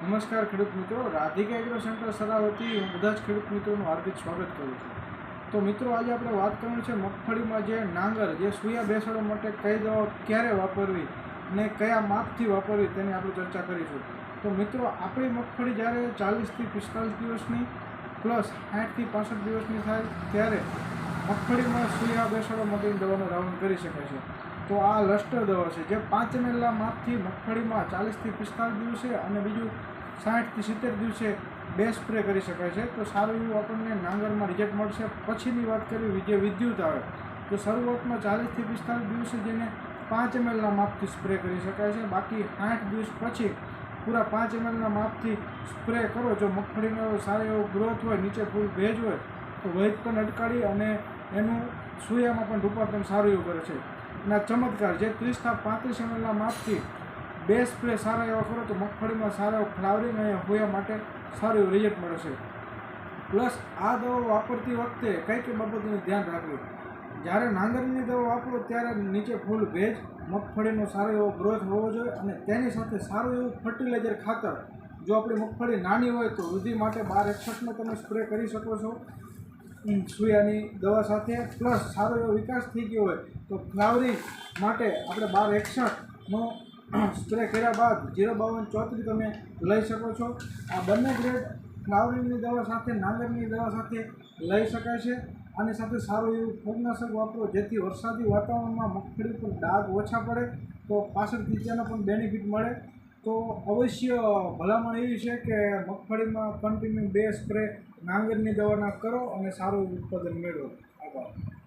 નમસ્કાર ખેડૂત મિત્રો. રાધિકા એગ્રો સેન્ટર સરાવતી હું બધા જ ખેડૂત મિત્રોનું હાર્દિક સ્વાગત કરું છું. તો મિત્રો, આજે આપણે વાત કરવાની છે મગફળીમાં જે નાંગર, જે સૂયા બેસાડવા માટે કઈ દવા ક્યારે વાપરવી અને કયા માપથી વાપરવી તેની આપણે ચર્ચા કરીશું. તો મિત્રો, આપણી મગફળી જ્યારે ચાલીસથી પિસ્તાલીસ દિવસની પ્લસ સાઠથી પાસઠ દિવસની થાય ત્યારે મગફળીમાં સૂયા બેસાડવા માટેની દવાનો રાઉન્ડ કરી શકાય છે. તો આ લસ્ટર દવા છે, જે પાંચ એમએલના માપથી મગફળીમાં ચાલીસથી પિસ્તાલીસ દિવસે અને બીજું સાઠથી સિત્તેર દિવસે બે સ્પ્રે કરી શકાય છે. તો સારું એવું આપણને નાંગરમાં રિઝલ્ટ મળશે. પછીની વાત કરવી જે વિદ્યુત આવે. તો શરૂઆતમાં ચાલીસથી પિસ્તાલીસ દિવસે જેને પાંચ એમએલના માપથી સ્પ્રે કરી શકાય છે. બાકી આઠ દિવસ પછી પૂરા પાંચ એમએલના માપથી સ્પ્રે કરો. જો મગફળીનો સારો એવો ગ્રોથ હોય, નીચે ફૂલ ભેજ હોય, તો વહેજ પણ અટકાડી અને એનું સૂયામાં પણ રૂપાંતરણ સારું એવું કરે છે. અને ચમત્કાર જે ત્રીસથી પાંત્રીસ એમએલના માપથી બે સ્પ્રે સારા એવા કરો તો મગફળીમાં સારા ફ્લાવરિંગ અને હોયા માટે સારું એવું રિઝલ્ટ મળે છે. પ્લસ આ દવા વાપરતી વખતે કઈ કઈ બાબતનું ધ્યાન રાખવું? જ્યારે નાંગરની દવા વાપરો ત્યારે નીચે ફૂલ ભેજ, મગફળીનો સારો એવો ગ્રોથ હોવો જોઈએ અને તેની સાથે સારું એવું ફર્ટિલાઇઝર ખાતર. જો આપણી મગફળી નાની હોય તો વૃદ્ધિ માટે બાર એકસઠનો તમે સ્પ્રે કરી શકો છો. સૂયાની દવા સાથે પ્લસ સારો એવો વિકાસ થઈ ગયો હોય તો ફ્લાવરિંગ માટે આપણે બાર એકસઠનો સ્પ્રે કર્યા બાદ જીરો બાવન ચોત્રીસ તમે લઈ શકો છો. આ બંને ગ્રેડ ફ્લાવરિંગની દવા સાથે, નાંગરની દવા સાથે લઈ શકાય છે. આની સાથે સારું એવું ફૂગનાશક વાપરો, જેથી વરસાદી વાતાવરણમાં મગફળી પર ડાઘ ઓછા પડે તો પાછળ નીચેનો પણ બેનિફિટ મળે. તો અવશ્ય ભલામણ એવી છે કે મગફળીમાં કન્ટિન્યુ બે સ્પ્રે નાંગરની દવાના કરો અને સારું ઉત્પાદન મેળવો. આભાર.